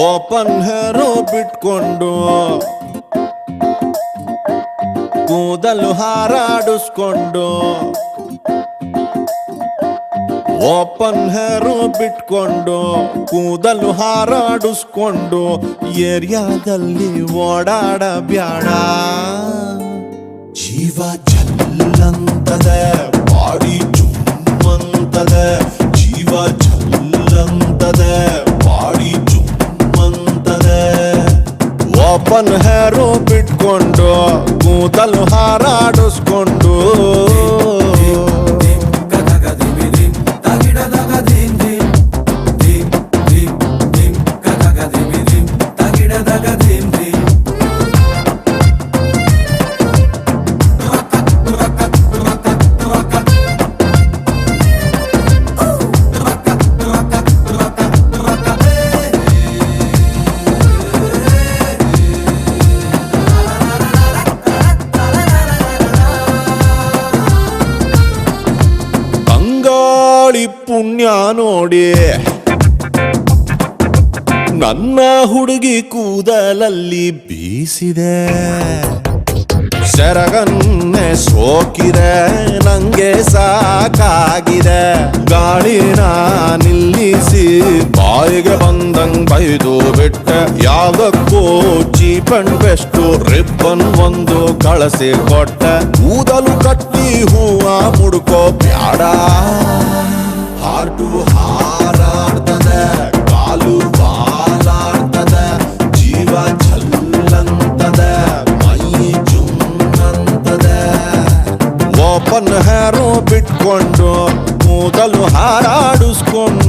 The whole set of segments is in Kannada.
ಓಪನ್ ಹೇರೋ ಬಿಟ್ಕೊಂಡು ಕೂದಲು ಹಾರಾಡಿಸ್ಕೊಂಡು ಓಪನ್ ಹೇರು ಬಿಟ್ಕೊಂಡು ಕೂದಲು ಹಾರಾಡಿಸ್ಕೊಂಡು ಏರಿಯಾದಲ್ಲಿ ಓಡಾಡಬ್ಯಾಡ. ಜೀವ ಜಲ್ಲಂತದೆ, ಬಾಡಿ ಚುಮ್ಮಂತದೆ ಜೀವ ಜಲ್ಲಂತದೆ. ಓಪನ್ ಹೇರು ಬಿಟ್ಕೊಂಡು ಕೂದಲು ಹಾರಾಡಿಸ್ಕೊಂಡು ನೋಡಿ. ನನ್ನ ಹುಡುಗಿ ಕೂದಲಲ್ಲಿ ಬೀಸಿದೆ. ಸೆರಗನ್ನೆ ಸೋಕಿದೆ, ನಂಗೆ ಸಾಕಾಗಿದೆ. ಗಾಳಿನ ನಿಲ್ಲಿಸಿ ಬಾಯಿಗೆ ಬಂದಂಗ್ ಬೈದು ಬಿಟ್ಟೆ. ಯಾವಕ್ಕೂ ಚೀಪ್ ಅಂಡ್ ಬೆಸ್ಟ್, ರಿಬ್ಬನ್ ಒಂದು ಕಳಿಸಿ ಕೊಟ್ಟೆ. ಓಪನ್ ಹೇರು ಬಿಟ್ಕೊಂಡು ಕೂದಲು ಹಾರಾಡಿಸ್ಕೊಂಡು.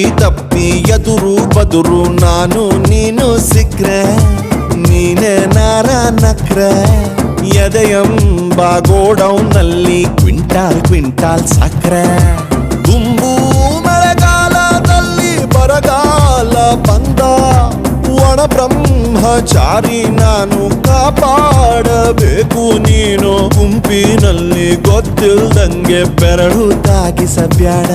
ತಪ್ಪಿ ಎದುರು ಬದುರು, ನಾನು ನೀನು ಸಿಕ್ರೆ, ನೀನೆ ನಾರ ನಕ್ರೆ. ಎದೆಯಂಬ ಗೋಡೌನ್ನಲ್ಲಿ ಕ್ವಿಂಟಾಲ್ ಕ್ವಿಂಟಾಲ್ ಸಕ್ರೆ. ತುಂಬು ಮಳೆಗಾಲದಲ್ಲಿ ಬರಗಾಲ ಬಂದ ಒಣ ಬ್ರಹ್ಮಚಾರಿ ನಾನು ಕಾಪಾಡಬೇಕು ನೀನು. ಗುಂಪಿನಲ್ಲಿ ಗೊತ್ತಿಲ್ದಂಗೆ ಬೆರಳು ತಾಗಿಸಬ್ಯಾಡ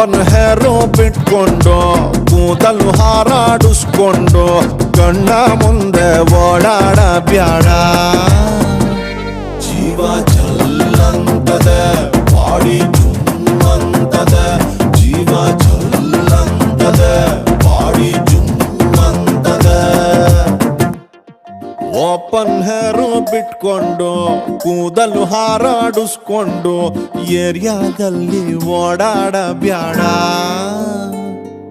ಓಪನ್ ಹೇರೋ ಬಿಟ್ಕೊಂಡು ಕೂದಲು ಹಾರಾಡಿಸ್ಕೊಂಡು ಕಣ್ಣ ಮುಂದೆ ಓಡಾಡ ಬ್ಯಾಡ ಜೀವ ಚಲ್ಲಂತದೆ ಬಾಡಿ ಬಿಟ್ಕೊಂಡು ಕೂದಲು ಹಾರಾಡಿಸ್ಕೊಂಡು ಏರಿಯಾದಲ್ಲಿ ಓಡಾಡ ಬ್ಯಾಡ